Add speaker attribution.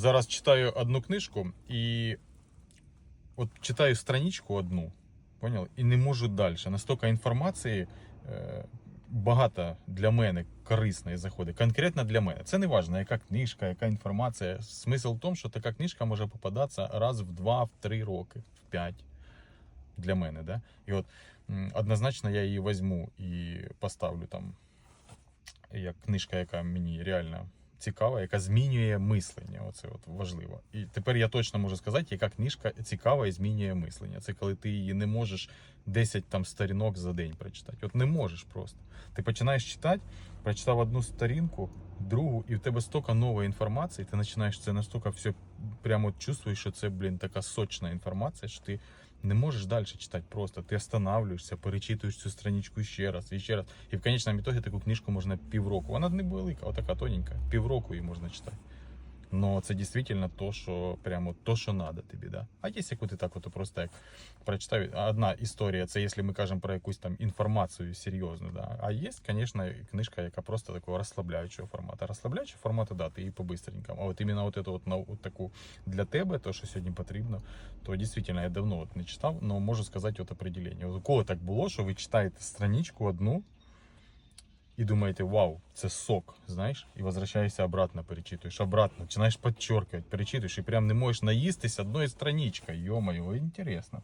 Speaker 1: Зараз читаю одну книжку і от читаю страничку одну, поняли? І не можу далі. Настільки інформації е, багато для мене корисної заходить. Конкретно для мене. Це не важливо, яка книжка, яка інформація. Смисл в тому, що така книжка може попадатися раз в два, в три роки, в п'ять. Для мене, да? І от однозначно я її візьму і поставлю там як книжка, яка мені реально цікава, яка змінює мислення. Оце от важливо. І тепер я точно можу сказати, яка книжка цікава і змінює мислення. Це коли ти її не можеш 10 там сторінок за день прочитати. От не можеш просто. Ти починаєш читати, прочитав одну сторінку, другу, і в тебе стільки нової інформації, ти починаєш це настільки все прямо чувствуєш, що це, блін, така сочна інформація, що ти не можеш далі читати просто. Ти останавливаєшся, перечитуєш цю страничку ще раз і ще раз. І в конечному ітогі таку книжку можна півроку. Вона не велика, отака тоненька. Півроку її можна читати. Но це дійсно то, що прямо то, що надо тобі, да. А є яку ти так от просто як прочитав. Одна історія, це якщо ми кажемо про якусь там інформацію серйозну, да. А є, звісно, книжка, яка просто такого розслабляючого формату. Розслабляючого формату, да, ти її по-бистренькому. А от іменно от, эту от, на- от таку для тебе, то, що сьогодні потрібно, то дійсно я давно от не читав, але можу сказати от определення. От у кого так було, що ви читаєте страничку одну, і думаєте, вау, це сок, знаєш, і возвращаєшся обратно, перечитуєш, обратно, починаєш підчеркувати, перечитуєш, і прям не можеш наїстись одної страничкою. Йо-моє, інтересно.